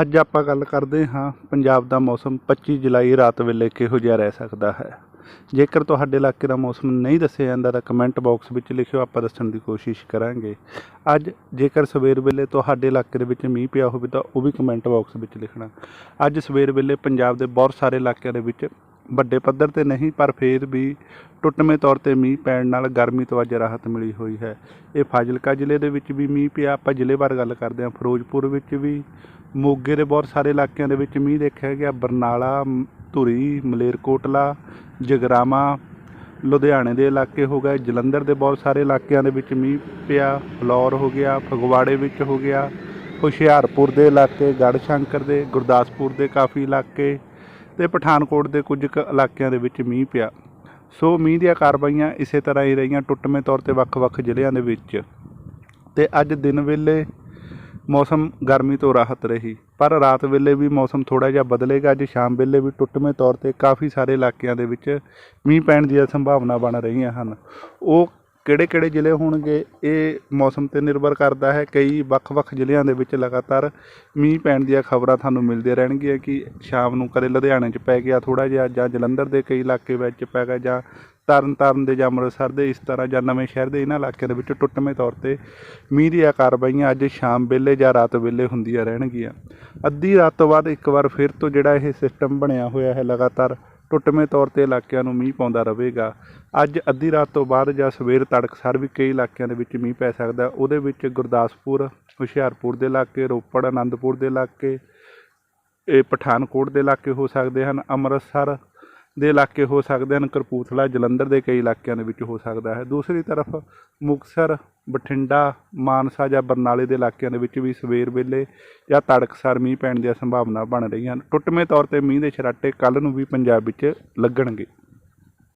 ਅੱਜ ਆਪਾਂ ਗੱਲ ਕਰਦੇ ਹਾਂ, ਪੰਜਾਬ ਦਾ ਮੌਸਮ 25 ਜੁਲਾਈ ਰਾਤ ਵੇਲੇ ਕਿਹੋ ਜਿਹਾ ਰਹਿ ਸਕਦਾ ਹੈ। ਜੇਕਰ ਤੁਹਾਡੇ ਇਲਾਕੇ ਦਾ ਮੌਸਮ ਨਹੀਂ ਦੱਸਿਆ ਜਾਂਦਾ ਤਾਂ ਕਮੈਂਟ ਬਾਕਸ ਵਿੱਚ ਲਿਖਿਓ, ਆਪਾਂ ਦੱਸਣ ਦੀ ਕੋਸ਼ਿਸ਼ ਕਰਾਂਗੇ। ਅੱਜ ਜੇਕਰ ਸਵੇਰ ਵੇਲੇ ਤੁਹਾਡੇ ਇਲਾਕੇ ਦੇ ਵਿੱਚ ਮੀਂਹ ਪਿਆ ਹੋਵੇ ਤਾਂ ਉਹ ਵੀ ਕਮੈਂਟ ਬਾਕਸ ਵਿੱਚ ਲਿਖਣਾ। ਅੱਜ ਸਵੇਰ ਵੇਲੇ ਪੰਜਾਬ ਦੇ ਬਹੁਤ ਸਾਰੇ ਇਲਾਕਿਆਂ ਦੇ ਵਿੱਚ ਵੱਡੇ ਪੱਧਰ ਤੇ ਨਹੀਂ, ਪਰ ਫੇਰ ਵੀ ਟੁੱਟਵੇਂ ਤੌਰ ਤੇ ਮੀਂਹ ਪੈਣ ਨਾਲ ਗਰਮੀ ਤੋਂ ਅੱਜ ਰਾਹਤ ਮਿਲੀ ਹੋਈ ਹੈ। ਇਹ ਫਾਜ਼ਿਲਕਾ ਜ਼ਿਲ੍ਹੇ ਦੇ ਵਿੱਚ ਵੀ ਮੀਂਹ ਪਿਆ। ਆਪਾਂ ਜ਼ਿਲ੍ਹੇ ਬਾਰੇ ਗੱਲ ਕਰਦੇ ਹਾਂ। ਫਿਰੋਜ਼ਪੁਰ ਵਿੱਚ ਵੀ ਮੋਗੇ ਦੇ ਬਹੁਤ ਸਾਰੇ ਇਲਾਕਿਆਂ ਦੇ ਵਿੱਚ ਮੀਂਹ ਦੇਖਿਆ ਗਿਆ। ਬਰਨਾਲਾ ਮ- ਧੂਰੀ ਮਲੇਰਕੋਟਲਾ ਜਗਰਾਵਾਂ, ਲੁਧਿਆਣੇ ਦੇ ਇਲਾਕੇ ਹੋ ਗਏ। ਜਲੰਧਰ ਦੇ ਬਹੁਤ ਸਾਰੇ ਇਲਾਕਿਆਂ ਦੇ ਵਿੱਚ ਮੀਂਹ ਪਿਆ। ਫਲੌਰ ਹੋ ਗਿਆ, ਫਗਵਾੜੇ ਵਿੱਚ ਹੋ ਗਿਆ। ਹੁਸ਼ਿਆਰਪੁਰ ਦੇ ਇਲਾਕੇ, ਗੜ੍ਹਸ਼ੰਕਰ ਦੇ, ਗੁਰਦਾਸਪੁਰ ਦੇ ਕਾਫੀ ਇਲਾਕੇ। ਤੇ ਪਠਾਨਕੋਟ ਦੇ ਕੁਝ ਕੁ ਇਲਾਕਿਆਂ ਦੇ ਵਿੱਚ ਮੀਂਹ ਪਿਆ। ਸੋ ਮੀਂਹ ਦੀਆਂ ਕਾਰਵਾਈਆਂ ਇਸੇ ਤਰ੍ਹਾਂ ਹੀ ਰਹੀਆਂ ਟੁੱਟਵੇਂ ਤੌਰ ਤੇ ਵੱਖ-ਵੱਖ ਜ਼ਿਲ੍ਹਿਆਂ ਦੇ ਵਿੱਚ। ਤੇ ਅੱਜ ਦਿਨ ਵੇਲੇ ਮੌਸਮ ਗਰਮੀ ਤੋਂ ਰਾਹਤ ਰਹੀ, ਪਰ ਰਾਤ ਵੇਲੇ ਵੀ ਮੌਸਮ ਥੋੜਾ ਜਿਹਾ ਬਦਲੇਗਾ। ਅੱਜ ਸ਼ਾਮ ਵੇਲੇ ਵੀ ਟੁੱਟਵੇਂ ਤੌਰ ਤੇ ਕਾਫੀ ਸਾਰੇ ਇਲਾਕਿਆਂ ਦੇ ਵਿੱਚ ਮੀਂਹ ਪੈਣ ਦੀਆਂ ਸੰਭਾਵਨਾ ਬਣ ਰਹੀਆਂ ਹਨ। ਉਹ ਕਿਹੜੇ ਕਿਹੜੇ ਜ਼ਿਲ੍ਹੇ ਹੋਣਗੇ, ਇਹ ਮੌਸਮ ਤੇ ਨਿਰਭਰ ਕਰਦਾ ਹੈ। ਕਈ ਵੱਖ-ਵੱਖ ਜ਼ਿਲ੍ਹਿਆਂ ਦੇ ਵਿੱਚ ਲਗਾਤਾਰ ਮੀਂਹ ਪੈਣ ਦੀਆਂ ਖਬਰਾਂ ਤੁਹਾਨੂੰ ਮਿਲਦੀਆਂ ਰਹਿਣਗੀਆਂ ਕਿ ਸ਼ਾਮ ਨੂੰ ਕਦੇ ਲੁਧਿਆਣੇ 'ਚ ਪੈ ਗਿਆ ਥੋੜਾ ਜਿਹਾ ਜਾਂ ਜਲੰਧਰ ਦੇ ਕਈ ਇਲਾਕੇ ਵਿੱਚ ਪੈ ਗਿਆ ਜਾਂ ਤਰਨਤਾਰਨ ਦੇ ਜਾਂ ਅੰਮ੍ਰਿਤਸਰ ਦੇ ਇਸ ਤਰ੍ਹਾਂ ਜਾਂ ਨਵੇਂ ਸ਼ਹਿਰ ਦੇ ਇਹਨਾਂ ਇਲਾਕਿਆਂ ਦੇ ਵਿੱਚ ਟੁੱਟਵੇਂ ਤੌਰ ਤੇ ਮੀਂਹ ਦੀਆਂ ਕਾਰਵਾਈਆਂ ਅੱਜ ਸ਼ਾਮ ਵੇਲੇ ਜਾਂ ਰਾਤ ਵੇਲੇ ਹੁੰਦੀਆਂ ਰਹਿਣਗੀਆਂ। ਅੱਧੀ ਰਾਤ ਤੋਂ ਬਾਅਦ ਇੱਕ ਵਾਰ ਫਿਰ ਤੋਂ ਜਿਹੜਾ ਇਹ ਸਿਸਟਮ ਬਣਿਆ ਹੋਇਆ ਹੈ ਲਗਾਤਾਰ ਟੁੱਟਵੇਂ ਤੌਰ ਤੇ ਇਲਾਕਿਆਂ ਨੂੰ ਮੀਂਹ ਪਾਉਂਦਾ ਰਹੇਗਾ। ਅੱਜ ਅੱਧੀ ਰਾਤ ਤੋਂ ਬਾਅਦ ਜਾਂ ਸਵੇਰ ਤੜਕਸਾਰ ਵੀ ਕਈ ਇਲਾਕਿਆਂ ਦੇ ਵਿੱਚ ਮੀਂਹ ਪੈ ਸਕਦਾ। ਉਹਦੇ ਵਿੱਚ ਗੁਰਦਾਸਪੁਰ, ਹੁਸ਼ਿਆਰਪੁਰ ਦੇ ਇਲਾਕੇ, ਰੋਪੜ, ਆਨੰਦਪੁਰ ਦੇ ਇਲਾਕੇ, ਇਹ ਪਠਾਨਕੋਟ ਦੇ ਇਲਾਕੇ ਹੋ ਸਕਦੇ ਹਨ, ਅੰਮ੍ਰਿਤਸਰ ਦੇ ਇਲਾਕੇ ਹੋ ਸਕਦੇ ਹਨ ਕਰਪੂਥਲਾ ਜਲੰਧਰ ਦੇ ਕਈ ਇਲਾਕਿਆਂ ਦੇ ਵਿੱਚ ਹੋ ਸਕਦਾ ਹੈ। ਦੂਸਰੀ ਤਰਫ ਮੁਕਤਸਰ ਬਠਿੰਡਾ, ਮਾਨਸਾ ਜਾਂ ਬਰਨਾਲੇ ਦੇ ਇਲਾਕਿਆਂ ਦੇ ਵਿੱਚ ਵੀ ਸਵੇਰ ਵੇਲੇ ਜਾਂ ਤੜਕਸਾਰ ਮੀਂਹ ਪੈਣ ਦੀਆਂ ਸੰਭਾਵਨਾ ਬਣ ਰਹੀਆਂ ਹਨ। ਟੁੱਟਵੇਂ ਤੌਰ ਤੇ ਮੀਂਹ ਦੇ ਛਰਾਟੇ ਕੱਲ ਨੂੰ ਵੀ ਪੰਜਾਬ ਵਿੱਚ ਲੱਗਣਗੇ।